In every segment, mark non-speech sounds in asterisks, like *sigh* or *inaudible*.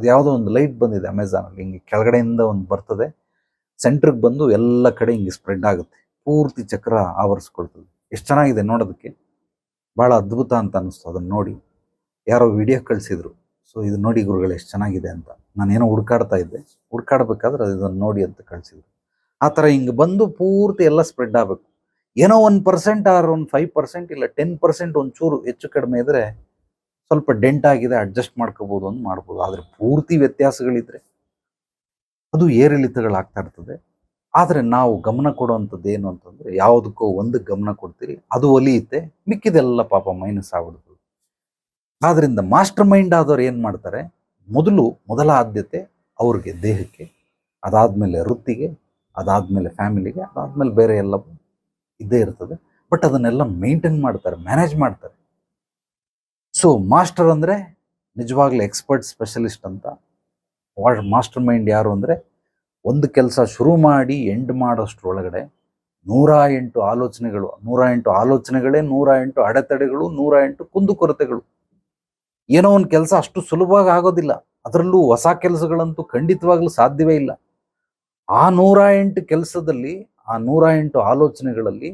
ಅದು ಯಾವುದೋ ಒಂದು ಲೈಟ್ ಬಂದಿದೆ ಅಮೆಝಾನಲ್ಲಿ ಹಿಂಗೆ ಕೆಳಗಡೆಯಿಂದ ಒಂದು ಬರ್ತದೆ. ಸೆಂಟ್ರಿಗೆ ಬಂದು ಎಲ್ಲ ಕಡೆ ಹಿಂಗೆ ಸ್ಪ್ರೆಡ್ ಆಗುತ್ತೆ. ಪೂರ್ತಿ ಚಕ್ರ ಆವರಿಸ್ಕೊಳ್ತದೆ. ಎಷ್ಟು ಚೆನ್ನಾಗಿದೆ ನೋಡೋದಕ್ಕೆ. ಭಾಳ ಅದ್ಭುತ ಅಂತ ಅನ್ನಿಸ್ತು ಅದನ್ನ ನೋಡಿ. ಯಾರೋ ವಿಡಿಯೋ ಕಳಿಸಿದ್ರು. ಸೊ ಇದು ನೋಡಿ ಗುರುಗಳು ಎಷ್ಟು ಚೆನ್ನಾಗಿದೆ ಅಂತ. ನಾನೇನೋ ಹುಡ್ಕಾಡ್ತಾ ಇದ್ದೆ. ಹುಡ್ಕಾಡ್ಬೇಕಾದ್ರೆ ಅದು ಇದನ್ನು ನೋಡಿ ಅಂತ ಕಳಿಸಿದ್ರು. ಆ ಥರ ಹಿಂಗೆ ಬಂದು ಪೂರ್ತಿ ಎಲ್ಲ ಸ್ಪ್ರೆಡ್ ಆಗಬೇಕು. ಏನೋ ಒಂದು ಪರ್ಸೆಂಟ್ ಆರ್ ಒಂದು ಫೈವ್ ಪರ್ಸೆಂಟ್ ಇಲ್ಲ ಟೆನ್ ಪರ್ಸೆಂಟ್ ಒಂಚೂರು ಹೆಚ್ಚು ಕಡಿಮೆ ಇದ್ರೆ ಸ್ವಲ್ಪ ಡೆಂಟ್ ಆಗಿದೆ ಅಡ್ಜಸ್ಟ್ ಮಾಡ್ಕೋಬಹುದು ಅಂತ ಮಾಡ್ಬೋದು. ಆದರೆ ಪೂರ್ತಿ ವ್ಯತ್ಯಾಸಗಳಿದ್ರೆ ಅದು ಏರಿಳಿತಗಳಾಗ್ತಾ ಇರ್ತದೆ. ಆದರೆ ನಾವು ಗಮನ ಕೊಡುವಂಥದ್ದು ಏನು ಅಂತಂದ್ರೆ ಯಾವುದಕ್ಕೋ ಒಂದು ಗಮನ ಕೊಡ್ತೀರಿ, ಅದು ಒಲಿಯುತ್ತೆ, ಮಿಕ್ಕಿದೆಲ್ಲ ಪಾಪ ಮೈನಸ್ ಆಗ್ಬಿಡ್ತದೆ. ಆದ್ದರಿಂದ ಮಾಸ್ಟರ್ ಮೈಂಡ್ ಆದವ್ರು ಏನು ಮಾಡ್ತಾರೆ, ಮೊದಲು ಮೊದಲ ಆದ್ಯತೆ ಅವ್ರಿಗೆ ದೇಹಕ್ಕೆ, ಅದಾದಮೇಲೆ ವೃತ್ತಿಗೆ, ಅದಾದ್ಮೇಲೆ ಫ್ಯಾಮಿಲಿಗೆ ಅದಾದಮೇಲೆ ಬೇರೆ ಎಲ್ಲ ಇದ್ದೇ ಇರ್ತದೆ. ಬಟ್ ಅದನ್ನೆಲ್ಲ ಮೇಂಟೈನ್ ಮಾಡ್ತಾರೆ ಮ್ಯಾನೇಜ್ ಮಾಡ್ತಾರೆ. ಸೊ ಮಾಸ್ಟರ್ ಅಂದರೆ ನಿಜವಾಗ್ಲೂ ಎಕ್ಸ್ಪರ್ಟ್ ಸ್ಪೆಷಲಿಸ್ಟ್ ಅಂತ. ಮಾಸ್ಟರ್ ಮೈಂಡ್ ಯಾರು ಅಂದರೆ ಒಂದು ಕೆಲಸ ಶುರು ಮಾಡಿ ಎಂಡ್ ಮಾಡೋಷ್ಟ್ರೊಳಗಡೆ ನೂರ ಎಂಟು ಆಲೋಚನೆಗಳು, ನೂರ ಎಂಟು ಆಲೋಚನೆಗಳೇ, ನೂರ ಎಂಟು ಅಡೆತಡೆಗಳು, ನೂರ ಎಂಟು ಕುಂದುಕೊರತೆಗಳು ಏನೋ ಒಂದು ಕೆಲಸ ಅಷ್ಟು ಸುಲಭವಾಗಿ ಆಗೋದಿಲ್ಲ. ಅದರಲ್ಲೂ ಹೊಸ ಕೆಲಸಗಳಂತೂ ಖಂಡಿತವಾಗ್ಲೂ ಸಾಧ್ಯವೇ ಇಲ್ಲ. ಆ ನೂರ ಎಂಟು ಕೆಲಸದಲ್ಲಿ, ಆ ನೂರ ಎಂಟು ಆಲೋಚನೆಗಳಲ್ಲಿ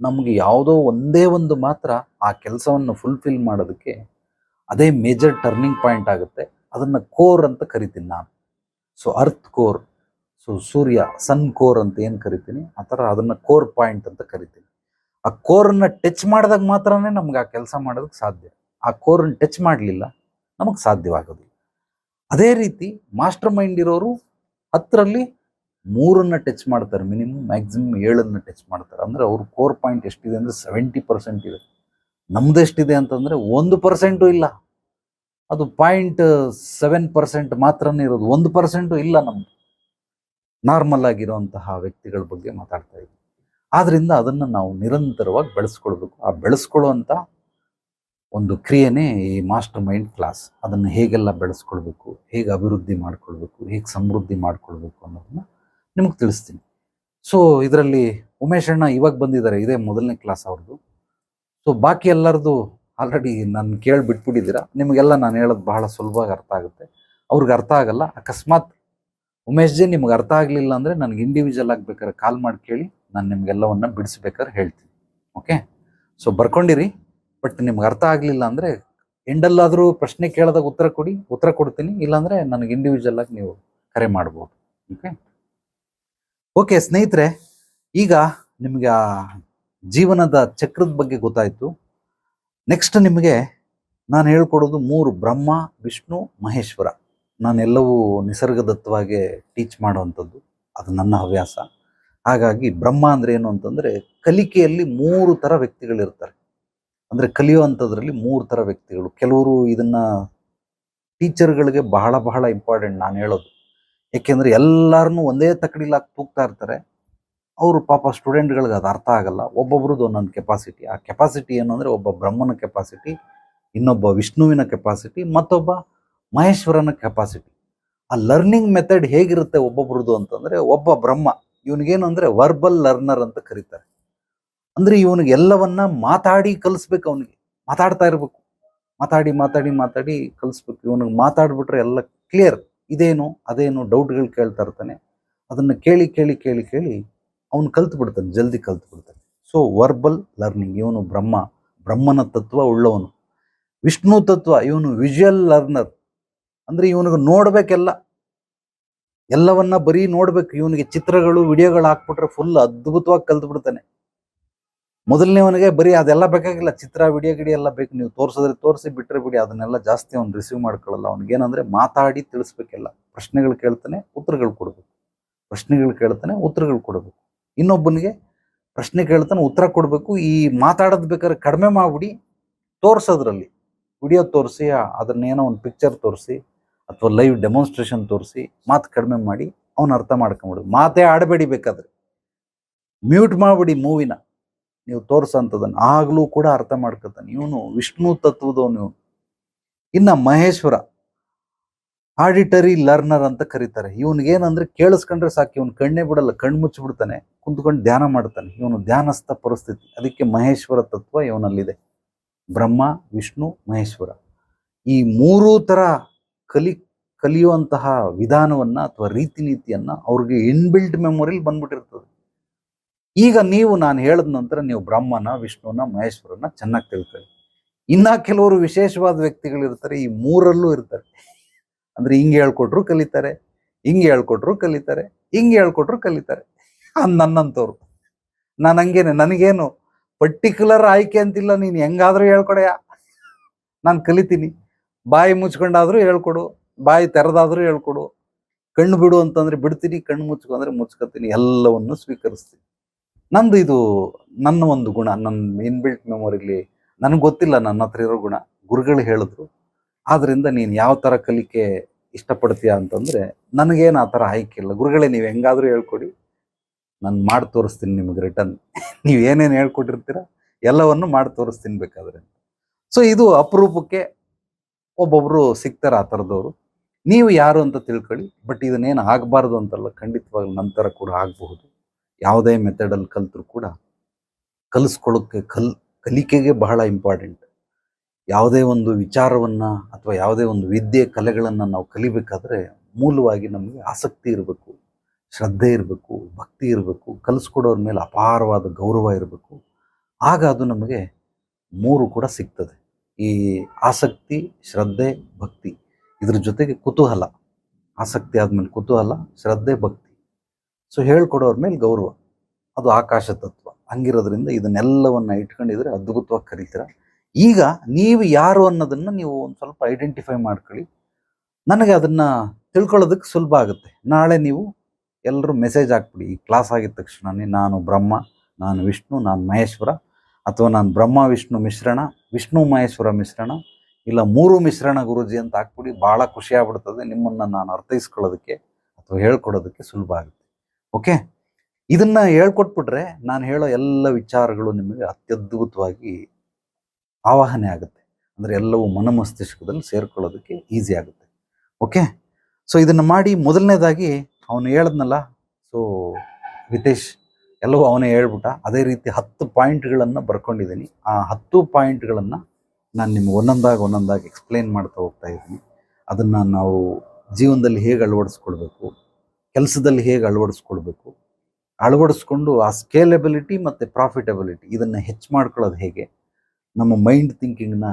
ನಮಗೆ ಯಾವುದೋ ಒಂದೇ ಒಂದು ಮಾತ್ರ ಆ ಕೆಲಸವನ್ನು ಫುಲ್ಫಿಲ್ ಮಾಡೋದಕ್ಕೆ ಅದೇ ಮೇಜರ್ ಟರ್ನಿಂಗ್ ಪಾಯಿಂಟ್ ಆಗುತ್ತೆ. ಅದನ್ನು ಕೋರ್ ಅಂತ ಕರಿತೀನಿ ನಾನು. ಸೊ ಅರ್ತ್ ಕೋರ್ ಸೊ ಸೂರ್ಯ ಸನ್ ಕೋರ್ ಅಂತ ಏನು ಕರಿತೀನಿ? ಆ ಥರ ಅದನ್ನು ಕೋರ್ ಪಾಯಿಂಟ್ ಅಂತ ಕರಿತೀನಿ. ಆ ಕೋರನ್ನು ಟಚ್ ಮಾಡಿದಾಗ ಮಾತ್ರನೇ ನಮ್ಗೆ ಆ ಕೆಲಸ ಮಾಡೋದಕ್ಕೆ ಸಾಧ್ಯ. ಆ ಕೋರನ್ನು ಟಚ್ ಮಾಡಲಿಲ್ಲ, ನಮಗೆ ಸಾಧ್ಯವಾಗೋದಿಲ್ಲ. ಅದೇ ರೀತಿ ಮಾಸ್ಟರ್ ಮೈಂಡ್ ಇರೋರು ಹತ್ತರಲ್ಲಿ ಮೂರನ್ನ ಟಚ್ ಮಾಡ್ತಾರೆ, ಮಿನಿಮಮ್ ಮ್ಯಾಕ್ಸಿಮಮ್ ಏಳನ್ನು ಟಚ್ ಮಾಡ್ತಾರೆ. ಅಂದ್ರೆ ಅವ್ರ ಕೋರ್ ಪಾಯಿಂಟ್ ಎಷ್ಟಿದೆ ಅಂದ್ರೆ ಸೆವೆಂಟಿ ಪರ್ಸೆಂಟ್ ಇದೆ. ನಮ್ದು ಎಷ್ಟಿದೆ ಅಂತಂದ್ರೆ ಒಂದು ಪರ್ಸೆಂಟು ಇಲ್ಲ. ಅದು ಪಾಯಿಂಟ್ ಸೆವೆನ್ ಪರ್ಸೆಂಟ್ ಮಾತ್ರನೇ ಇರೋದು. ಒಂದು ಪರ್ಸೆಂಟು ಇಲ್ಲ ನಮ್ಮದು ನಾರ್ಮಲ್ ಆಗಿರುವಂತಹ ವ್ಯಕ್ತಿಗಳ ಬಗ್ಗೆ ಮಾತಾಡ್ತಾ ಇದ್ದೀವಿ ಆದ್ದರಿಂದ ಅದನ್ನ ನಾವು ನಿರಂತರವಾಗಿ ಬೆಳೆಸ್ಕೊಳ್ಬೇಕು. ಆ ಬೆಳೆಸ್ಕೊಳ್ಳುವಂಥ ಒಂದು ಕ್ರಿಯೆನೇ ಈ ಮಾಸ್ಟರ್ ಮೈಂಡ್ ಕ್ಲಾಸ್ ಅದನ್ನು ಹೇಗೆಲ್ಲ ಬೆಳೆಸ್ಕೊಳ್ಬೇಕು, ಹೇಗೆ ಅಭಿವೃದ್ಧಿ ಮಾಡ್ಕೊಳ್ಬೇಕು, ಹೇಗೆ ಸಮೃದ್ಧಿ ಮಾಡ್ಕೊಳ್ಬೇಕು ಅನ್ನೋದನ್ನ ನಿಮಗೆ ತಿಳಿಸ್ತೀನಿ. ಸೊ ಇದರಲ್ಲಿ ಉಮೇಶ್ ಅಣ್ಣ ಇವಾಗ ಬಂದಿದ್ದಾರೆ ಇದೇ ಮೊದಲನೇ ಕ್ಲಾಸ್ ಅವ್ರದ್ದು ಸೊ ಬಾಕಿ ಎಲ್ಲರದು ಆಲ್ರೆಡಿ ನಾನು ಕೇಳಿ ಬಿಟ್ಬಿಟ್ಟಿದ್ದೀರಾ? ನಿಮಗೆಲ್ಲ ನಾನು ಹೇಳೋದು ಬಹಳ ಸುಲಭವಾಗಿ ಅರ್ಥ ಆಗುತ್ತೆ. ಅವ್ರಿಗೆ ಅರ್ಥ ಆಗಲ್ಲ, ಅಕಸ್ಮಾತ್ ಉಮೇಶ್ ಜಿ ನಿಮ್ಗೆ ಅರ್ಥ ಆಗಲಿಲ್ಲ ಅಂದರೆ ನನಗೆ ಇಂಡಿವಿಜುವಲ್ ಆಗಿ ಬೇಕಾದ್ರೆ ಕಾಲ್ ಮಾಡಿ ಕೇಳಿ, ನಾನು ನಿಮಗೆಲ್ಲವನ್ನು ಬಿಡಿಸ್ಬೇಕಾದ್ರೆ ಹೇಳ್ತೀನಿ. ಓಕೆ ಸೊ ಬರ್ಕೊಂಡಿರಿ ಬಟ್ ನಿಮ್ಗೆ ಅರ್ಥ ಆಗಲಿಲ್ಲ ಅಂದರೆ ಎಂಡಲ್ಲಾದರೂ ಪ್ರಶ್ನೆ ಕೇಳಿದಾಗ ಉತ್ತರ ಕೊಡಿ, ಉತ್ತರ ಕೊಡ್ತೀನಿ, ಇಲ್ಲಾಂದರೆ ನನಗೆ ಇಂಡಿವಿಜುವಲ್ ಆಗಿ ನೀವು ಕರೆ ಮಾಡ್ಬೋದು. ಓಕೆ ಓಕೆ, ಸ್ನೇಹಿತರೆ, ಈಗ ನಿಮಗೆ ಆ ಜೀವನದ ಚಕ್ರದ ಬಗ್ಗೆ ಗೊತ್ತಾಯಿತು. ನೆಕ್ಸ್ಟ್ ನಿಮಗೆ ನಾನು ಹೇಳ್ಕೊಡೋದು ಮೂರು, ಬ್ರಹ್ಮ, ವಿಷ್ಣು, ಮಹೇಶ್ವರ. ನಾನೆಲ್ಲವೂ ನಿಸರ್ಗದತ್ತವಾಗಿ ಟೀಚ್ ಮಾಡುವಂಥದ್ದು. ಅದು ನನ್ನ ಹವ್ಯಾಸ. ಹಾಗಾಗಿ ಬ್ರಹ್ಮ ಅಂದರೆ ಏನು ಅಂತಂದ್ರೆ ಕಲಿಕೆಯಲ್ಲಿ ಮೂರು ಥರ ವ್ಯಕ್ತಿಗಳಿರ್ತಾರೆ. ಅಂದ್ರೆ ಕಲಿಯುವಂಥದ್ರಲ್ಲಿ ಮೂರು ಥರ ವ್ಯಕ್ತಿಗಳು. ಕೆಲವರು ಇದನ್ನ ಟೀಚರ್ಗಳಿಗೆ ಬಹಳ ಬಹಳ ಇಂಪಾರ್ಟೆಂಟ್ ನಾನು ಹೇಳೋದು. ಯಾಕೆಂದ್ರೆ ಎಲ್ಲರನ್ನೂ ಒಂದೇ ತಕ್ಕಡಿಲಾಗಿ ತೂಗ್ತಾ ಇರ್ತಾರೆ. ಅವರು ಪಾಪ ಸ್ಟೂಡೆಂಟ್ಗಳಿಗೆ ಅದು ಅರ್ಥ ಆಗಲ್ಲ. ಒಬ್ಬೊಬ್ರದ್ದು ಒಂದೊಂದು ಕೆಪಾಸಿಟಿ. ಆ ಕೆಪಾಸಿಟಿ ಏನು ಅಂದರೆ ಒಬ್ಬ ಬ್ರಹ್ಮನ ಕೆಪಾಸಿಟಿ, ಇನ್ನೊಬ್ಬ ವಿಷ್ಣುವಿನ ಕೆಪಾಸಿಟಿ, ಮತ್ತೊಬ್ಬ ಮಹೇಶ್ವರನ ಕೆಪಾಸಿಟಿ. ಆ ಲರ್ನಿಂಗ್ ಮೆಥಡ್ ಹೇಗಿರುತ್ತೆ ಒಬ್ಬೊಬ್ರದ್ದು ಅಂತಂದ್ರೆ ಒಬ್ಬ ಬ್ರಹ್ಮ, ಇವನಿಗೇನು ಅಂದರೆ ವರ್ಬಲ್ ಲರ್ನರ್ ಅಂತ ಕರೀತಾರೆ. ಅಂದ್ರೆ ಇವನಿಗೆ ಎಲ್ಲವನ್ನ ಮಾತಾಡಿ ಕಲಿಸ್ಬೇಕು ಅವನಿಗೆ. ಮಾತಾಡ್ತಾ ಇರಬೇಕು. ಮಾತಾಡಿ ಮಾತಾಡಿ ಮಾತಾಡಿ ಕಲಿಸ್ಬೇಕು. ಇವನಿಗೆ ಮಾತಾಡ್ಬಿಟ್ರೆ ಎಲ್ಲ ಕ್ಲಿಯರ್ ಇದೇನು, ಅದೇನು ಡೌಟ್ಗಳು ಕೇಳ್ತಾ ಇರ್ತಾನೆ. ಅದನ್ನ ಕೇಳಿ ಕೇಳಿ ಕೇಳಿ ಕೇಳಿ ಅವನು ಕಲ್ತು ಬಿಡ್ತಾನೆ ಜಲ್ದಿ ಕಲ್ತು ಬಿಡ್ತಾನೆ ಸೊ ವರ್ಬಲ್ ಲರ್ನಿಂಗ್ ಇವನು ಬ್ರಹ್ಮ, ಬ್ರಹ್ಮನ ತತ್ವ ಉಳ್ಳವನು. ವಿಷ್ಣು ತತ್ವ, ಇವನು ವಿಜುವಲ್ ಲರ್ನರ್ ಅಂದ್ರೆ ಇವನಿಗೆ ನೋಡಬೇಕೆಲ್ಲ. ಎಲ್ಲವನ್ನ ಬರೀ ನೋಡ್ಬೇಕು, ಇವನಿಗೆ ಚಿತ್ರಗಳು, ವಿಡಿಯೋಗಳು ಹಾಕ್ಬಿಟ್ರೆ ಫುಲ್ ಅದ್ಭುತವಾಗಿ ಕಲ್ತು ಬಿಡ್ತಾನೆ ಮೊದಲನೇವನಿಗೆ ಬರೀ ಅದೆಲ್ಲ ಬೇಕಾಗಿಲ್ಲ, ಚಿತ್ರ ವಿಡಿಯೋ ಗಿಡಿ ಎಲ್ಲ ಬೇಕು. ನೀವು ತೋರಿಸಿದ್ರೆ ತೋರಿಸಿ ಬಿಟ್ಟರೆ ಬಿಡಿ, ಅದನ್ನೆಲ್ಲ ಜಾಸ್ತಿ ಅವ್ನು ರಿಸೀವ್ ಮಾಡ್ಕೊಳ್ಳಲ್ಲ. ಏನಂದ್ರೆ ಮಾತಾಡಿ ತಿಳಿಸ್ಬೇಕೆಲ್ಲ. ಪ್ರಶ್ನೆಗಳು ಕೇಳ್ತಾನೆ, ಉತ್ತರಗಳು ಕೊಡಬೇಕು. ಪ್ರಶ್ನೆಗಳು ಕೇಳ್ತಾನೆ, ಉತ್ತರಗಳು ಕೊಡಬೇಕು. ಇನ್ನೊಬ್ಬನಿಗೆ ಪ್ರಶ್ನೆ ಕೇಳ್ತಾನೆ, ಉತ್ತರ ಕೊಡಬೇಕು. ಈ ಮಾತಾಡೋದು ಬೇಕಾದ್ರೆ ಕಡಿಮೆ ಮಾಡಿಬಿಡಿ, ತೋರಿಸೋದ್ರಲ್ಲಿ. ವಿಡಿಯೋ ತೋರಿಸಿ ಅದನ್ನೇನೋ ಒಂದು ಪಿಕ್ಚರ್ ತೋರಿಸಿ, ಅಥವಾ ಲೈವ್ ಡೆಮಾನ್ಸ್ಟ್ರೇಷನ್ ತೋರಿಸಿ, ಮಾತು ಕಡಿಮೆ ಮಾಡಿ, ಅವನು ಅರ್ಥ ಮಾಡ್ಕೊಂಬಿಡು. ಮಾತೇ ಆಡಬೇಡಿ ಬೇಕಾದ್ರೆ. ಮ್ಯೂಟ್ ಮಾಡಿಬಿಡಿ ಮೂವಿನ. ನೀವು ತೋರ್ಸಂಥದನ್ನ ಆಗಲೂ ಕೂಡ ಅರ್ಥ ಮಾಡ್ಕೊತಾನೆ ಇವನು ವಿಷ್ಣು ತತ್ವದವನು ಇನ್ನು ಮಹೇಶ್ವರ ಆಡಿಟರಿ ಲರ್ನರ್ ಅಂತ ಕರೀತಾರೆ. ಇವನಿಗೇನಂದ್ರೆ ಕೇಳಿಸ್ಕೊಂಡ್ರೆ ಸಾಕು, ಇವನು ಕಣ್ಣೇ ಬಿಡಲ್ಲ, ಕಣ್ಣು ಮುಚ್ಚಿಬಿಡ್ತಾನೆ, ಕುಂತ್ಕೊಂಡು ಧ್ಯಾನ ಮಾಡ್ತಾನೆ. ಇವನು ಧ್ಯಾನಸ್ಥ ಪರಿಸ್ಥಿತಿ. ಅದಕ್ಕೆ ಮಹೇಶ್ವರ ತತ್ವ ಇವನಲ್ಲಿದೆ. ಬ್ರಹ್ಮ, ವಿಷ್ಣು, ಮಹೇಶ್ವರ. ಈ ಮೂರೂ ಥರ ಕಲಿ, ಕಲಿಯುವಂತಹ ವಿಧಾನವನ್ನ ಅಥವಾ ರೀತಿ ನೀತಿಯನ್ನ ಅವ್ರಿಗೆ ಇನ್ಬಿಲ್ಟ್ ಮೆಮೊರಿಲಿ ಬಂದ್ಬಿಟ್ಟಿರ್ತದೆ. ಈಗ ನೀವು ನಾನು ಹೇಳಿದ ನಂತರ ನೀವು ಬ್ರಹ್ಮನ ವಿಷ್ಣುನ ಮಹೇಶ್ವರನ ಚೆನ್ನಾಗಿ ತಿಳ್ಕೊಳ್ಳಿ. ಇನ್ನ ಕೆಲವರು ವಿಶೇಷವಾದ ವ್ಯಕ್ತಿಗಳು ಇರ್ತಾರೆ, ಈ ಮೂರಲ್ಲೂ ಇರ್ತಾರೆ. ಅಂದ್ರೆ ಹಿಂಗೆ ಹೇಳ್ಕೊಟ್ರು ಕಲಿತಾರೆ, ಹಿಂಗೆ ಹೇಳ್ಕೊಟ್ರು ಕಲಿತಾರೆ, ಹಿಂಗೆ ಹೇಳ್ಕೊಟ್ರು ಕಲಿತಾರೆ. ಅಂದ್ ನನ್ನಂತವ್ರು. ನಾನು ಹಂಗೇನೆ, ನನಗೇನು ಪರ್ಟಿಕ್ಯುಲರ್ ಆಯ್ಕೆ ಅಂತಿಲ್ಲ ನೀನು, ಹೆಂಗಾದ್ರೂ ಹೇಳ್ಕೊಡೆಯ ನಾನು ಕಲಿತೀನಿ. ಬಾಯಿ ಮುಚ್ಕೊಂಡಾದ್ರೂ ಹೇಳ್ಕೊಡು, ಬಾಯಿ ತೆರೆದಾದ್ರೂ ಹೇಳ್ಕೊಡು. ಕಣ್ಣು ಬಿಡು ಅಂತಂದ್ರೆ ಬಿಡ್ತೀನಿ, ಕಣ್ಣು ಮುಚ್ಕೊಂಡ್ರೆ ಮುಚ್ಕೋತೀನಿ, ಎಲ್ಲವನ್ನು ಸ್ವೀಕರಿಸ್ತೀನಿ. ನಂದು ಇದು ನನ್ನ ಒಂದು ಗುಣ ನನ್ನ ಇನ್ಬಿಲ್ಟ್ ಮೆಮೊರಿಲಿ ನನಗೆ ಗೊತ್ತಿಲ್ಲ ನನ್ನ ಹತ್ರ ಇರೋ ಗುಣ. ಗುರುಗಳು ಹೇಳಿದ್ರು, ಆದ್ರಿಂದ ನೀನು ಯಾವ ಥರ ಕಲಿಕೆ ಇಷ್ಟಪಡ್ತೀಯ ಅಂತಂದ್ರೆ, ನನಗೇನು ಆ ಥರ ಆಯ್ಕೆ ಇಲ್ಲ. ಗುರುಗಳೇ, ನೀವು ಹೆಂಗಾದ್ರೂ ಹೇಳ್ಕೊಡಿ. ನಾನು ಮಾಡಿ ತೋರಿಸ್ತೀನಿ ನಿಮಗೆ ರಿಟರ್ನ್ *laughs* ನೀವು ಏನೇನು ಹೇಳ್ಕೊಟ್ಟಿರ್ತೀರ, ಎಲ್ಲವನ್ನು ಮಾಡಿ ತೋರಿಸ್ತೀನಿ ಬೇಕಾದ್ರೆ. ಸೊ ಇದು ಅಪರೂಪಕ್ಕೆ ಒಬ್ಬೊಬ್ರು ಸಿಗ್ತಾರೆ ಆ ಥರದವರು ನೀವು ಯಾರು ಅಂತ ತಿಳ್ಕೊಳ್ಳಿ, ಬಟ್ ಇದನ್ನೇನು ಆಗಬಾರ್ದು ಅಂತಲ್ಲ, ಖಂಡಿತವಾಗ್ಲೂ ನಂತರ ಕೂಡ ಆಗಬಹುದು. ಯಾವುದೇ ಮೆಥಡಲ್ಲಿ ಕಲಿತರೂ ಕೂಡ ಕಲಿಸ್ಕೊಳ್ಳೋಕ್ಕೆ ಕಲ್, ಕಲಿಕೆಗೆ ಬಹಳ ಇಂಪಾರ್ಟೆಂಟ್ ಯಾವುದೇ ಒಂದು ವಿಚಾರವನ್ನು ಅಥವಾ ಯಾವುದೇ ಒಂದು ವಿದ್ಯೆ, ಕಲೆಗಳನ್ನು ನಾವು ಕಲಿಬೇಕಾದ್ರೆ ಮೂಲವಾಗಿ ನಮಗೆ ಆಸಕ್ತಿ ಇರಬೇಕು, ಶ್ರದ್ಧೆ ಇರಬೇಕು, ಭಕ್ತಿ ಇರಬೇಕು, ಕಲಿಸ್ಕೊಡೋರ ಮೇಲೆ ಅಪಾರವಾದ ಗೌರವ ಇರಬೇಕು. ಆಗ ಅದು ನಮಗೆ ಮೂರು ಕೂಡ ಸಿಗ್ತದೆ. ಈ ಆಸಕ್ತಿ, ಶ್ರದ್ಧೆ, ಭಕ್ತಿ. ಇದ್ರ ಜೊತೆಗೆ ಕುತೂಹಲ. ಆಸಕ್ತಿ ಆದಮೇಲೆ ಕುತೂಹಲ, ಶ್ರದ್ಧೆ, ಭಕ್ತಿ. ಸೊ ಹೇಳ್ಕೊಡೋರ ಮೇಲೆ ಗೌರವ. ಅದು ಆಕಾಶ ತತ್ವ ಹಂಗಿರೋದ್ರಿಂದ ಇದನ್ನೆಲ್ಲವನ್ನು ಇಟ್ಕೊಂಡಿದ್ರೆ ಅದ್ಭುತವಾಗಿ ಕರೀತೀರ. ಈಗ ನೀವು ಯಾರು ಅನ್ನೋದನ್ನು ನೀವು ಒಂದು ಸ್ವಲ್ಪ ಐಡೆಂಟಿಫೈ ಮಾಡ್ಕೊಳ್ಳಿ. ನನಗೆ ಅದನ್ನು ತಿಳ್ಕೊಳ್ಳೋದಕ್ಕೆ ಸುಲಭ ಆಗುತ್ತೆ. ನಾಳೆ ನೀವು ಎಲ್ಲರೂ ಮೆಸೇಜ್ ಹಾಕ್ಬಿಡಿ. ಈ ಕ್ಲಾಸ್ ಆಗಿದ ತಕ್ಷಣನೇ ನಾನು ಬ್ರಹ್ಮ, ನಾನು ವಿಷ್ಣು, ನಾನು ಮಹೇಶ್ವರ ಅಥವಾ ನಾನು ಬ್ರಹ್ಮ, ವಿಷ್ಣು ಮಿಶ್ರಣ, ವಿಷ್ಣು, ಮಹೇಶ್ವರ ಮಿಶ್ರಣ ಇಲ್ಲ ಮೂರು ಮಿಶ್ರಣ ಗುರುಜಿ ಅಂತ ಹಾಕ್ಬಿಡಿ. ಭಾಳ ಖುಷಿ ಆಗ್ಬಿಡ್ತದೆ ನಿಮ್ಮನ್ನು ನಾನು ಅರ್ಥೈಸ್ಕೊಳ್ಳೋದಕ್ಕೆ ಅಥವಾ ಹೇಳ್ಕೊಡೋದಕ್ಕೆ ಸುಲಭ ಆಗುತ್ತೆ. ಓಕೆ ಇದನ್ನ ಹೇಳ್ಕೊಟ್ಬಿಟ್ರೆ ನಾನು ಹೇಳೋ ಎಲ್ಲ ವಿಚಾರಗಳು ನಿಮಗೆ ಅತ್ಯದ್ಭುತವಾಗಿ ಆವಾಹನೆ ಆಗುತ್ತೆ. ಅಂದರೆ ಎಲ್ಲವೂ ಮನಮಸ್ತಿಷ್ಕದಲ್ಲಿ ಸೇರ್ಕೊಳ್ಳೋದಕ್ಕೆ ಈಸಿ ಆಗುತ್ತೆ. ಓಕೆ ಸೊ ಇದನ್ನು ಮಾಡಿ ಮೊದಲನೇದಾಗಿ ಅವನು ಹೇಳಿದ್ನಲ್ಲ ಸೊ ಹಿತೇಶ್ ಎಲ್ಲವೂ ಅವನೇ ಹೇಳ್ಬಿಟ್ಟ. ಅದೇ ರೀತಿ ಹತ್ತು ಪಾಯಿಂಟ್ಗಳನ್ನು ಬರ್ಕೊಂಡಿದ್ದೀನಿ. ಆ ಹತ್ತು ಪಾಯಿಂಟ್ಗಳನ್ನು ನಾನು ನಿಮ್ಗೆ ಒಂದೊಂದಾಗಿ ಒಂದೊಂದಾಗಿ ಎಕ್ಸ್ಪ್ಲೇನ್ ಮಾಡ್ತಾ ಹೋಗ್ತಾ ಇದ್ದೀನಿ. ಅದನ್ನು ನಾವು ಜೀವನದಲ್ಲಿ ಹೇಗೆ ಅಳವಡಿಸ್ಕೊಳ್ಬೇಕು ಕೆಲಸದಲ್ಲಿ ಹೇಗೆ ಅಳವಡಿಸ್ಕೊಳ್ಬೇಕು ಅಳವಡಿಸ್ಕೊಂಡು ಆ ಸ್ಕೇಲೆಬಿಲಿಟಿ ಮತ್ತು ಪ್ರಾಫಿಟಬಿಲಿಟಿ ಇದನ್ನು ಹೆಚ್ಚು ಮಾಡ್ಕೊಳ್ಳೋದು ಹೇಗೆ? ನಮ್ಮ ಮೈಂಡ್ ಥಿಂಕಿಂಗ್ನ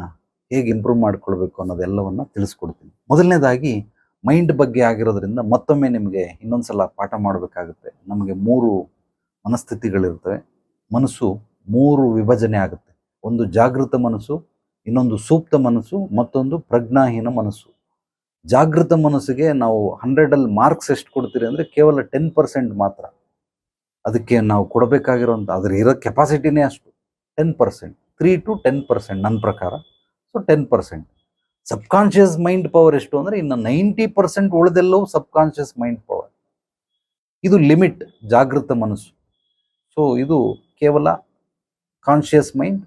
ಹೇಗೆ ಇಂಪ್ರೂವ್ ಮಾಡ್ಕೊಳ್ಬೇಕು ಅನ್ನೋದೆಲ್ಲವನ್ನು ತಿಳಿಸ್ಕೊಡ್ತೀನಿ. ಮೊದಲನೇದಾಗಿ ಮೈಂಡ್ ಬಗ್ಗೆ ಆಗಿರೋದ್ರಿಂದ ಮತ್ತೊಮ್ಮೆ ನಿಮಗೆ ಇನ್ನೊಂದ್ಸಲ ಪಾಠ ಮಾಡಬೇಕಾಗುತ್ತೆ. ನಮಗೆ ಮೂರು ಮನಸ್ಥಿತಿಗಳಿರ್ತವೆ. ಮನಸ್ಸು ಮೂರು ವಿಭಜನೆ ಆಗುತ್ತೆ. ಒಂದು ಜಾಗೃತ ಮನಸ್ಸು, ಇನ್ನೊಂದು ಸೂಕ್ತ ಮನಸ್ಸು, ಮತ್ತೊಂದು ಪ್ರಜ್ಞಾಹೀನ ಮನಸ್ಸು. ಜಾಗೃತ ಮನಸ್ಸಿಗೆ ನಾವು ಹಂಡ್ರೆಡಲ್ಲಿ ಮಾರ್ಕ್ಸ್ ಎಷ್ಟು ಕೊಡ್ತೀರಿ ಅಂದರೆ ಕೇವಲ ಟೆನ್ ಪರ್ಸೆಂಟ್ ಮಾತ್ರ. ಅದಕ್ಕೆ ನಾವು ಕೊಡಬೇಕಾಗಿರೋಂಥ, ಅದ್ರ ಇರೋ ಕೆಪಾಸಿಟಿನೇ ಅಷ್ಟು. Ten percent three to ten percent ನನ್ನ ಪ್ರಕಾರ. So ten percent subconscious mind power ಎಷ್ಟು ಅಂದರೆ ಇನ್ನು ನೈಂಟಿ ಪರ್ಸೆಂಟ್ ಉಳಿದೆಲ್ಲವೂ ಸಬ್ಕಾನ್ಷಿಯಸ್ ಮೈಂಡ್ ಪವರ್ ಇದು ಲಿಮಿಟ್ ಜಾಗೃತ ಮನಸ್ಸು. ಸೊ ಇದು ಕೇವಲ ಕಾನ್ಷಿಯಸ್ ಮೈಂಡ್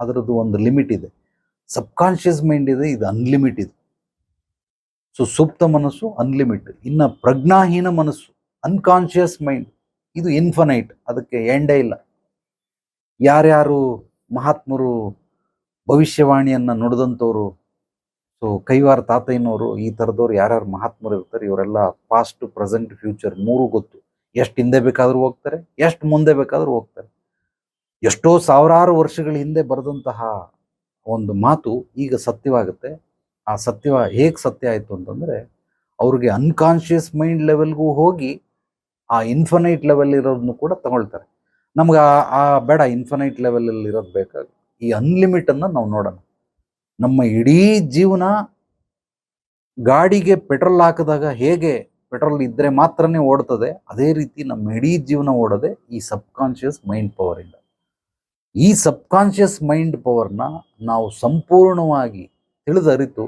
ಅದರದ್ದು ಒಂದು ಲಿಮಿಟ್ ಇದೆ. ಸಬ್ಕಾನ್ಷಿಯಸ್ ಮೈಂಡ್ ಇದೆ, ಇದು ಅನ್ಲಿಮಿಟ್ ಇದು ಸೊ ಸುಪ್ತ ಮನಸ್ಸು ಅನ್ಲಿಮಿಟ್ ಇನ್ನು ಪ್ರಜ್ಞಾಹೀನ ಮನಸ್ಸು ಅನ್ಕಾನ್ಷಿಯಸ್ ಮೈಂಡ್ ಇದು ಇನ್ಫನೈಟ್ ಅದಕ್ಕೆ ಎಂಡೇ ಇಲ್ಲ ಯಾರ್ಯಾರು ಮಹಾತ್ಮರು ಭವಿಷ್ಯವಾಣಿಯನ್ನ ನುಡಿದಂಥವ್ರು ಸೊ ಕೈವಾರ ತಾತಯ್ಯನವರು ಈ ಥರದವ್ರು ಯಾರ್ಯಾರು ಮಹಾತ್ಮರು ಇರ್ತಾರೆ ಇವರೆಲ್ಲ ಪಾಸ್ಟ್ ಪ್ರೆಸೆಂಟ್ ಫ್ಯೂಚರ್ ಮೂರು ಗೊತ್ತು ಎಷ್ಟು ಹಿಂದೆ ಬೇಕಾದರೂ ಹೋಗ್ತಾರೆ ಎಷ್ಟು ಮುಂದೆ ಬೇಕಾದರೂ ಹೋಗ್ತಾರೆ ಎಷ್ಟೋ ಸಾವಿರಾರು ವರ್ಷಗಳ ಹಿಂದೆ ಬರೆದಂತಹ ಒಂದು ಮಾತು ಈಗ ಸತ್ಯವಾಗುತ್ತೆ ಆ ಸತ್ಯ ಹೇಗೆ ಸತ್ಯ ಆಯಿತು ಅಂತಂದ್ರೆ ಅವ್ರಿಗೆ ಅನ್ಕಾನ್ಷಿಯಸ್ ಮೈಂಡ್ ಲೆವೆಲ್ಗೂ ಹೋಗಿ ಆ ಇನ್ಫನೈಟ್ ಲೆವೆಲ್ ಇರೋದನ್ನು ಕೂಡ ತಗೊಳ್ತಾರೆ. ನಮ್ಗೆ ಆ ಆ ಬೇಡ ಇನ್ಫನೈಟ್ ಲೆವೆಲಲ್ಲಿ ಇರೋದು ಬೇಕಾಗ, ಈ ಅನ್ಲಿಮಿಟನ್ನು ನಾವು ನೋಡೋಣ. ನಮ್ಮ ಇಡೀ ಜೀವನ ಗಾಡಿಗೆ ಪೆಟ್ರೋಲ್ ಹಾಕಿದಾಗ ಹೇಗೆ ಪೆಟ್ರೋಲ್ ಇದ್ದರೆ ಮಾತ್ರನೇ ಓಡ್ತದೆ, ಅದೇ ರೀತಿ ನಮ್ಮ ಇಡೀ ಜೀವನ ಓಡೋದೆ ಈ ಸಬ್ಕಾನ್ಷಿಯಸ್ ಮೈಂಡ್ ಪವರಿಂದ ಈ ಸಬ್ಕಾನ್ಷಿಯಸ್ ಮೈಂಡ್ ಪವರ್ನ ನಾವು ಸಂಪೂರ್ಣವಾಗಿ ತಿಳಿದರಿತು,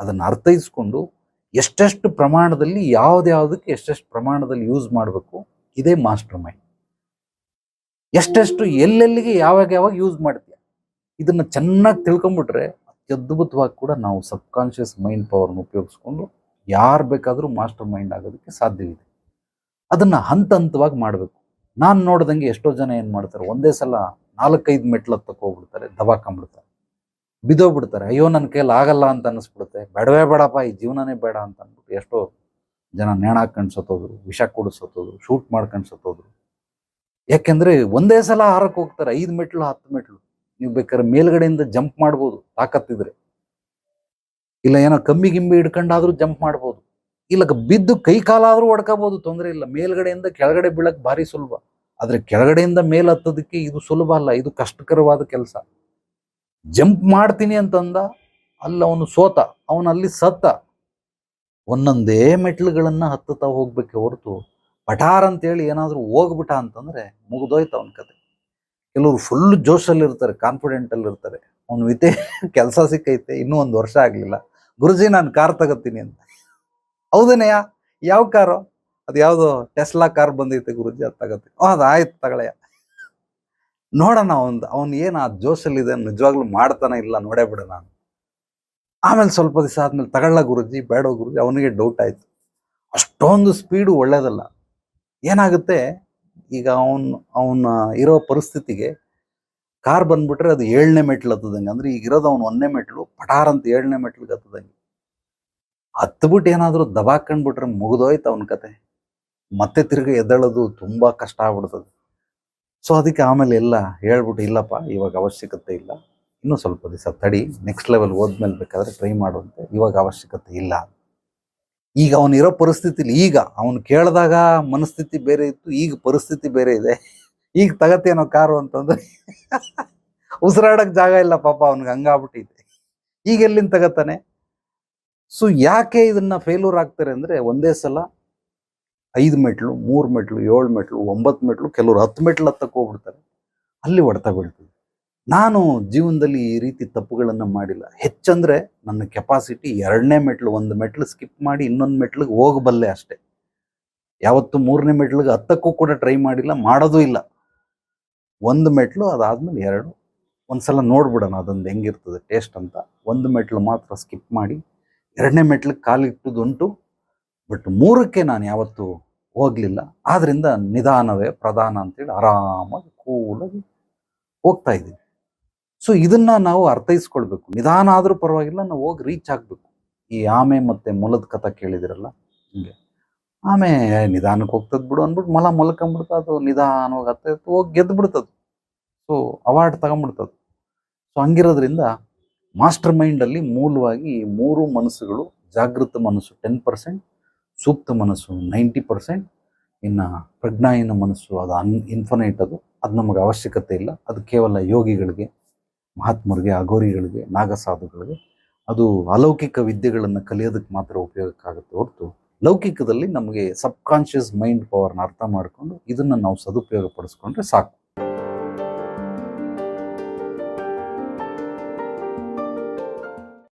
ಅದನ್ನು ಅರ್ಥೈಸ್ಕೊಂಡು ಎಷ್ಟೆಷ್ಟು ಪ್ರಮಾಣದಲ್ಲಿ ಯಾವುದ್ಯಾವುದಕ್ಕೆ ಎಷ್ಟೆಷ್ಟು ಪ್ರಮಾಣದಲ್ಲಿ ಯೂಸ್ ಮಾಡಬೇಕು, ಇದೇ ಮಾಸ್ಟರ್ ಮೈಂಡ್ ಎಷ್ಟೆಷ್ಟು ಎಲ್ಲೆಲ್ಲಿಗೆ ಯಾವಾಗ ಯಾವಾಗ ಯೂಸ್ ಮಾಡ್ತೀಯ, ಇದನ್ನ ಚೆನ್ನಾಗಿ ತಿಳ್ಕೊಂಬಿಟ್ರೆ ಅತ್ಯದ್ಭುತವಾಗಿ ಕೂಡ ನಾವು ಸಬ್ಕಾನ್ಷಿಯಸ್ ಮೈಂಡ್ ಪವರ್ನ ಉಪಯೋಗಿಸ್ಕೊಂಡು ಯಾರು ಬೇಕಾದರೂ ಮಾಸ್ಟರ್ ಮೈಂಡ್ ಆಗೋದಕ್ಕೆ ಸಾಧ್ಯವಿದೆ. ಅದನ್ನ ಹಂತ ಹಂತವಾಗಿ ಮಾಡಬೇಕು. ನಾನು ನೋಡ್ದಂಗೆ ಎಷ್ಟೋ ಜನ ಏನು ಮಾಡ್ತಾರೆ, ಒಂದೇ ಸಲ ನಾಲ್ಕೈದು ಮೆಟ್ಲು ಹತ್ತಕ್ಕೆ ಹೋಗ್ಬಿಡ್ತಾರೆ, ದಬಾಕೊಂಬಿಡ್ತಾರೆ. ಬಿದ್ದೋಗ್ಬಿಡ್ತಾರೆ ಅಯ್ಯೋ ನನ್ನ ಕೈಲಿ ಆಗಲ್ಲ ಅಂತ ಅನಿಸ್ಬಿಡುತ್ತೆ ಬೇಡವೇ ಬೇಡಪ್ಪ, ಈ ಜೀವನನೇ ಬೇಡ ಅಂತ ಅಂದ್ಬಿಟ್ಟು ಎಷ್ಟೋ ಜನ ನೇಣ ಹಾಕೊಂಡು ಸತ್ತೋದ್ರು ವಿಷ ಸತ್ತೋದ್ರು ಶೂಟ್ ಮಾಡ್ಕೊಂಡು ಸತ್ತೋದ್ರು ಯಾಕೆಂದ್ರೆ ಒಂದೇ ಸಲ ಹಾರಕ್ಕೆ ಹೋಗ್ತಾರೆ, ಐದು ಮೆಟ್ಲು, ಹತ್ತು ಮೆಟ್ಲು. ನೀವು ಬೇಕಾದ್ರೆ ಮೇಲ್ಗಡೆಯಿಂದ ಜಂಪ್ ಮಾಡ್ಬೋದು, ತಾಕತ್ತಿದ್ರೆ. ಇಲ್ಲ, ಏನೋ ಕಮ್ಮಿ ಗಿಂಬಿ ಹಿಡ್ಕೊಂಡಾದ್ರೂ ಜಂಪ್ ಮಾಡ್ಬೋದು. ಇಲ್ಲ ಬಿದ್ದು ಕೈ ಕಾಲಾದ್ರೂ ಹೊಡ್ಕೋಬಹುದು ತೊಂದರೆ ಇಲ್ಲ. ಮೇಲ್ಗಡೆಯಿಂದ ಕೆಳಗಡೆ ಬೀಳಕ್ ಭಾರಿ ಸುಲಭ. ಆದ್ರೆ ಕೆಳಗಡೆಯಿಂದ ಮೇಲ್ ಹತ್ತೋದಕ್ಕೆ ಇದು ಸುಲಭ ಅಲ್ಲ, ಇದು ಕಷ್ಟಕರವಾದ ಕೆಲಸ. ಜಂಪ್ ಮಾಡ್ತೀನಿ ಅಂತಂದ, ಅಲ್ಲ ಅವನು ಸೋತ ಅವನಲ್ಲಿ ಸತ್ತ. ಒಂದೊಂದೇ ಮೆಟ್ಲುಗಳನ್ನು ಹತ್ತುತ್ತಾ ಹೋಗ್ಬೇಕೆ ಹೊರತು ಪಠಾರ್ ಅಂತೇಳಿ ಏನಾದರೂ ಹೋಗ್ಬಿಟ್ಟ ಅಂತಂದ್ರೆ ಮುಗಿದೋಯ್ತು ಅವನ ಕತೆ. ಕೆಲವರು ಫುಲ್ ಜೋಶಲ್ಲಿ ಇರ್ತಾರೆ ಕಾನ್ಫಿಡೆಂಟ್ ಅಲ್ಲಿ ಇರ್ತಾರೆ ಅವ್ನು ವಿತೆ *laughs* ಕೆಲಸ ಸಿಕ್ಕೈತೆ, ಇನ್ನೂ ಒಂದು ವರ್ಷ ಆಗಲಿಲ್ಲ. ಗುರುಜಿ ನಾನು ಕಾರ್ ತಗೋತೀನಿ ಅಂತ. ಹೌದನಯ್ಯ? ಯಾವ ಕಾರು? ಅದು ಯಾವುದೋ ಟೆಸ್ಲಾ ಕಾರ್ ಬಂದೈತೆ ಗುರುಜಿ, ಅದು ತಗೋತೀನಿ. ಅದು ಆಯ್ತು ತಗೊಳಯ್ಯ. ನೋಡೋಣ ಒಂದು ಅವನು ಏನು ಆ ಜೋಶಲ್ಲಿದೆ ನಿಜವಾಗ್ಲೂ ಮಾಡ್ತಾನೆ ಇಲ್ಲ ನೋಡೇ ನಾನು. ಆಮೇಲೆ ಸ್ವಲ್ಪ ದಿವಸ ಆದ್ಮೇಲೆ ತಗೊಳ್ಳ ಗುರುಜಿ, ಬೇಡ ಗುರುಜಿ, ಅವನಿಗೆ ಡೌಟ್ ಆಯ್ತು. ಅಷ್ಟೊಂದು ಸ್ಪೀಡು ಒಳ್ಳೇದಲ್ಲ. ಏನಾಗುತ್ತೆ? ಈಗ ಅವನ್, ಅವನ ಇರೋ ಪರಿಸ್ಥಿತಿಗೆ ಕಾರ್ ಬಂದ್ಬಿಟ್ರೆ ಅದು ಏಳನೇ ಮೆಟ್ಲು ಹತ್ತದಂಗೆ. ಅಂದ್ರೆ ಈಗ ಇರೋದು ಅವ್ನು ಒಂದನೇ ಮೆಟ್ಲು, ಪಟಾರ್ ಅಂತ ಏಳನೇ ಮೆಟ್ಲಿಗೆ ಹತ್ತದಂಗೆ. ಹತ್ಬಿಟ್ಟು ಏನಾದರೂ ದಬಾಕೊಂಡ್ಬಿಟ್ರೆ ಮುಗಿದೋಯ್ತು ಅವನ ಕತೆ. ಮತ್ತೆ ತಿರ್ಗಿ ಎದ್ದೇಳೋದು ತುಂಬಾ ಕಷ್ಟ ಆಗ್ಬಿಡ್ತದೆ. ಸೊ ಅದಕ್ಕೆ ಆಮೇಲೆ ಎಲ್ಲ ಹೇಳ್ಬಿಟ್ಟು, ಇಲ್ಲಪ್ಪ, ಇವಾಗ ಅವಶ್ಯಕತೆ ಇಲ್ಲ. ಇನ್ನೂ ಸ್ವಲ್ಪ ದಿವಸ ತಡಿ ನೆಕ್ಸ್ಟ್ ಲೆವೆಲ್ ಹೋದ್ಮೇಲೆ ಬೇಕಾದ್ರೆ ಟ್ರೈ ಮಾಡುವಂತೆ. ಇವಾಗ ಅವಶ್ಯಕತೆ ಇಲ್ಲ. ಈಗ ಅವನಿರೋ ಪರಿಸ್ಥಿತಿಲಿ, ಈಗ ಅವನು ಕೇಳಿದಾಗ ಮನಸ್ಥಿತಿ ಬೇರೆ ಇತ್ತು, ಈಗ ಪರಿಸ್ಥಿತಿ ಬೇರೆ ಇದೆ. ಈಗ ತಗತ್ತೇನೋ ಕಾರು ಅಂತಂದ್ರೆ, ಉಸಿರಾಡಕ್ ಜಾಗ ಇಲ್ಲ ಪಾಪ, ಅವನಿಗೆ ಹಂಗಾಗ್ಬಿಟ್ಟಿದೆ ಈಗ ಎಲ್ಲಿಂದ ತಗತ್ತಾನೆ? ಸೊ ಯಾಕೆ ಇದನ್ನ ಫೇಲ್ಯೂರ್ ಆಗ್ತಾರೆ ಅಂದ್ರೆ, ಒಂದೇ ಸಲ ಐದು ಮೆಟ್ಲು, ಮೂರು ಮೆಟ್ಲು, ಏಳು ಮೆಟ್ಲು, ಒಂಬತ್ತು ಮೆಟ್ಲು, ಕೆಲವರು ಹತ್ತು ಮೆಟ್ಲು ಹತ್ತಕ್ಕೆ ಹೋಗ್ಬಿಡ್ತಾರೆ. ಅಲ್ಲಿ ಹೊಡೆತ ಬೀಳ್ತದೆ. ನಾನು ಜೀವನದಲ್ಲಿ ಈ ರೀತಿ ತಪ್ಪುಗಳನ್ನು ಮಾಡಿಲ್ಲ. ಹೆಚ್ಚಂದರೆ ನನ್ನ ಕೆಪಾಸಿಟಿ ಎರಡನೇ ಮೆಟ್ಲು, ಒಂದು ಮೆಟ್ಲು ಸ್ಕಿಪ್ ಮಾಡಿ ಇನ್ನೊಂದು ಮೆಟ್ಲಿಗೆ ಹೋಗಬಲ್ಲೆ ಅಷ್ಟೇ. ಯಾವತ್ತು ಮೂರನೇ ಮೆಟ್ಲಿಗೆ ಹತ್ತಕ್ಕೂ ಕೂಡ ಟ್ರೈ ಮಾಡಿಲ್ಲ, ಮಾಡೋದು ಇಲ್ಲ. ಒಂದು ಮೆಟ್ಲು ಅದಾದಮೇಲೆ ಎರಡು. ಒಂದ್ಸಲ ನೋಡ್ಬಿಡೋಣ ಅದೊಂದು ಹೆಂಗಿರ್ತದೆ ಟೇಸ್ಟ್ ಅಂತ. ಒಂದು ಮೆಟ್ಲು ಮಾತ್ರ ಸ್ಕಿಪ್ ಮಾಡಿ, ಎರಡನೇ ಮೆಟ್ಲಿಗೆ ಕಾಲಿಟ್ಟುದುಂಟು ಬಟ್ ಮೂರಕ್ಕೆ ನಾನು ಯಾವತ್ತೂ ಹೋಗಲಿಲ್ಲ. ಆದ್ದರಿಂದ ನಿಧಾನವೇ ಪ್ರಧಾನ ಅಂತೇಳಿ ಆರಾಮಾಗಿ ಕೂಲಾಗಿ ಹೋಗ್ತಾ ಇದ್ದೀನಿ. ಸೊ ಇದನ್ನ ನಾವು ಅರ್ಥೈಸ್ಕೊಳ್ಬೇಕು. ನಿಧಾನ ಆದರೂ ಪರವಾಗಿಲ್ಲ, ನಾವು ಹೋಗಿ ರೀಚ್ ಆಗಬೇಕು. ಈ ಆಮೆ ಮತ್ತೆ ಮೊಲದ ಕಥ ಕೇಳಿದಿರಲ್ಲ? ಹಿಂಗೆ. ಆಮೆ ನಿಧಾನಕ್ಕೆ ಹೋಗ್ತದ್ ಬಿಡು ಅಂದ್ಬಿಟ್ಟು ಮೊಲ ಮಲ್ಕೊಂಡ್ಬಿಡ್ತದ ಅದು ನಿಧಾನವಾಗಿ ಹತ್ತ ಹೋಗಿ ಗೆದ್ದು ಬಿಡ್ತದ ಸೊ ಅವಾರ್ಡ್ ತಗೊಂಡ್ಬಿಡ್ತದ ಸೊ ಹಂಗಿರೋದ್ರಿಂದ ಮಾಸ್ಟರ್ ಮೈಂಡ್ ಅಲ್ಲಿ ಮೂಲವಾಗಿ ಮೂರು ಮನಸ್ಸುಗಳು ಜಾಗೃತ ಮನಸ್ಸು ಟೆನ್ ಪರ್ಸೆಂಟ್ ಸೂಕ್ತ ಮನಸ್ಸು ನೈಂಟಿ ಪರ್ಸೆಂಟ್ ಇನ್ನು ಪ್ರಜ್ಞಾಯಿನ ಮನಸ್ಸು, ಅದು ಅನ್ ಇನ್ಫನೈಟ್ ಅದು. ಅದು ನಮಗೆ ಅವಶ್ಯಕತೆ ಇಲ್ಲ. ಅದು ಕೇವಲ ಯೋಗಿಗಳಿಗೆ, ಮಹಾತ್ಮರಿಗೆ, ಅಘೋರಿಗಳಿಗೆ, ನಾಗಸಾಧುಗಳಿಗೆ. ಅದು ಅಲೌಕಿಕ ವಿದ್ಯೆಗಳನ್ನು ಕಲಿಯೋದಕ್ಕೆ ಮಾತ್ರ ಉಪಯೋಗಕ್ಕಾಗುತ್ತೆ ಹೊರತು ಲೌಕಿಕದಲ್ಲಿ ನಮಗೆ ಸಬ್ಕಾನ್ಷಿಯಸ್ ಮೈಂಡ್ ಪವರ್ನ ಅರ್ಥ ಮಾಡಿಕೊಂಡು ಇದನ್ನು ನಾವು ಸದುಪಯೋಗ ಪಡಿಸ್ಕೊಂಡ್ರೆ ಸಾಕು.